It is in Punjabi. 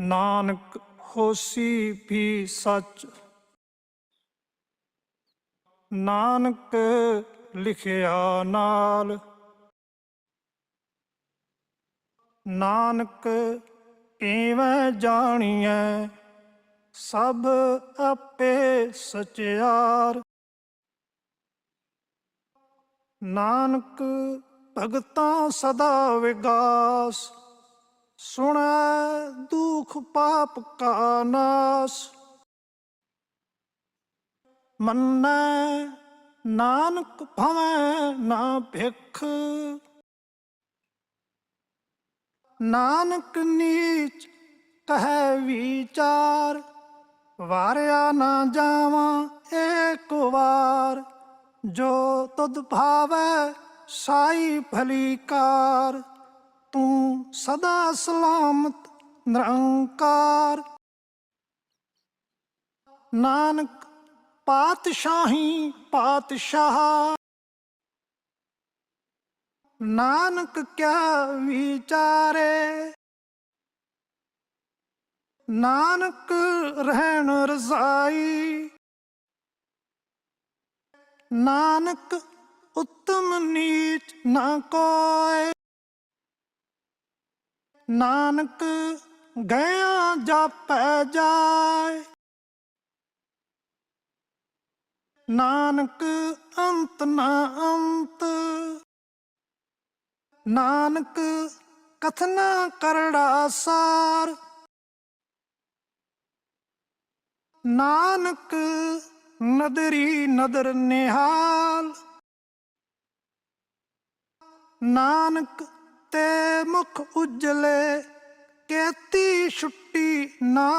ਨਾਨਕ ਹੋਸੀ ਵੀ ਸੱਚ। ਨਾਨਕ ਲਿਖਿਆ ਨਾਲ। ਨਾਨਕ ਇਵੇਂ ਜਾਣੀਐ, ਸਭ ਆਪੇ ਸਚਿਆਰ। ਨਾਨਕ ਭਗਤਾਂ ਸਦਾ ਵਿਗਾਸ, ਸੁਣੈ ਪਾਪ ਕਾ ਨਾਸ ਮੰਨੈ ਨਾਨਕ ਭਵੈ ਨਾ ਭਿਖ। ਨਾਨਕ ਨੀਚ ਕਹੈ ਵਿਚਾਰ, ਵਾਰਿਆ ਨਾ ਜਾਵਾਂ ਏਕ ਵਾਰ। ਜੋ ਤੁਧ ਭਾਵੈ ਸਾਈ ਭਲੀਕਾਰ ਤੂੰ ਸਦਾ ਸਲਾਮਤ ਨਿਰੰਕਾਰ। ਨਾਨਕ ਪਾਤਸ਼ਾਹੀ ਪਾਤਸ਼ਾਹ। ਨਾਨਕ ਕਿਆ ਵਿਚਾਰੇ। ਨਾਨਕ ਰਹਿਣ ਰਜ਼ਾਈ। ਨਾਨਕ ਉੱਤਮ ਨੀਚ ਨਾ ਕੋਏ ਨਾਨਕ ਗਿਆ ਜਾਪੈ ਜਾਏ। ਨਾਨਕ ਅੰਤ ਨਾ ਅੰਤ। ਨਾਨਕ ਕਥਨਾ ਕਰੜਾ ਸਾਰ। ਨਾਨਕ ਨਦਰੀ ਨਦਰ ਨਿਹਾਲ। ਨਾਨਕ ਤੇ ਮੁਖ ਉਜਲੇ ਕਹਤੀ ਛੁੱਟੀ ਨਾ